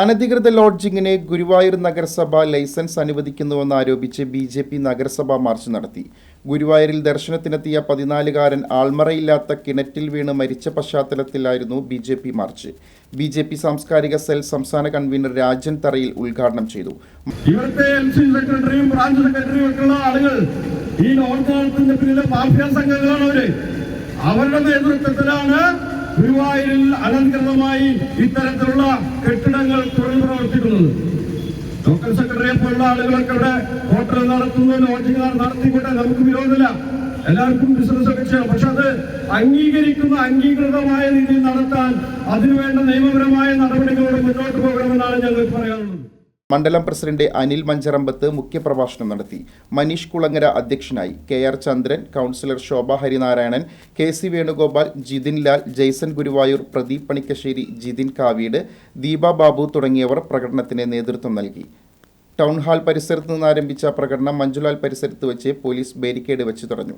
അനധികൃത ലോഡ്ജിങ്ങിന് ഗുരുവായൂർ നഗരസഭ ലൈസൻസ് അനുവദിക്കുന്നുവെന്ന് ആരോപിച്ച് ബി ജെ പി നഗരസഭാ മാർച്ച് നടത്തി. ഗുരുവായൂരിൽ ദർശനത്തിനെത്തിയ പതിനാലുകാരൻ ആൾമറയില്ലാത്ത കിണറ്റിൽ വീണ് മരിച്ച പശ്ചാത്തലത്തിലായിരുന്നു B J P march. B J P സാംസ്കാരിക സെൽ സംസ്ഥാന കൺവീനർ രാജൻ തറയിൽ ഉദ്ഘാടനം ചെയ്തു. ഇവിടുത്തെ സെക്രട്ടറിയും ആളുകൾ ഈ പിന്നിലെ അവരുടെ നേതൃത്വത്തിലാണ് ഗുരുവായൂരിൽ അലങ്കൃതമായി ഇത്തരത്തിലുള്ള കെട്ടിടങ്ങൾ തുറന്നു പ്രവർത്തിക്കുന്നത്. ലോക്കൽ സെക്രട്ടറിയെ പോലുള്ള ആളുകളൊക്കെ ഇവിടെ ഹോട്ടൽ നടത്തുന്നു ലോഡ്ജിംഗ് നടത്തിക്കൊണ്ട് നമുക്ക് വിരോധമില്ല. എല്ലാവർക്കും ബിസിനസ് ഒക്കെ ചെയ്യണം പക്ഷെ അത് അംഗീകരിക്കുന്ന അംഗീകൃതമായ രീതിയിൽ നടത്താൻ അതിനുവേണ്ട നിയമപരമായ നടപടികളോട് മണ്ഡലം പ്രസിഡന്റ് അനിൽ മഞ്ചറമ്പത്ത് മുഖ്യപ്രഭാഷണം നടത്തി. മനീഷ് കുളങ്ങര അധ്യക്ഷനായി. K R Chandran councillor Shobha Harinarayanan K C Venugopal Jithin Lal Jaison Guruvayur Pradeep Panikkassery Jithin Kaveed Deepa Babu തുടങ്ങിയവർ പ്രകടനത്തിന് നേതൃത്വം നൽകി. ടൗൺ ഹാൾ പരിസരത്ത് നിന്ന് ആരംഭിച്ച പ്രകടനം മഞ്ജുലാൽ പരിസരത്ത് വെച്ച് പോലീസ് ബാരിക്കേഡ് വെച്ച് തടഞ്ഞു.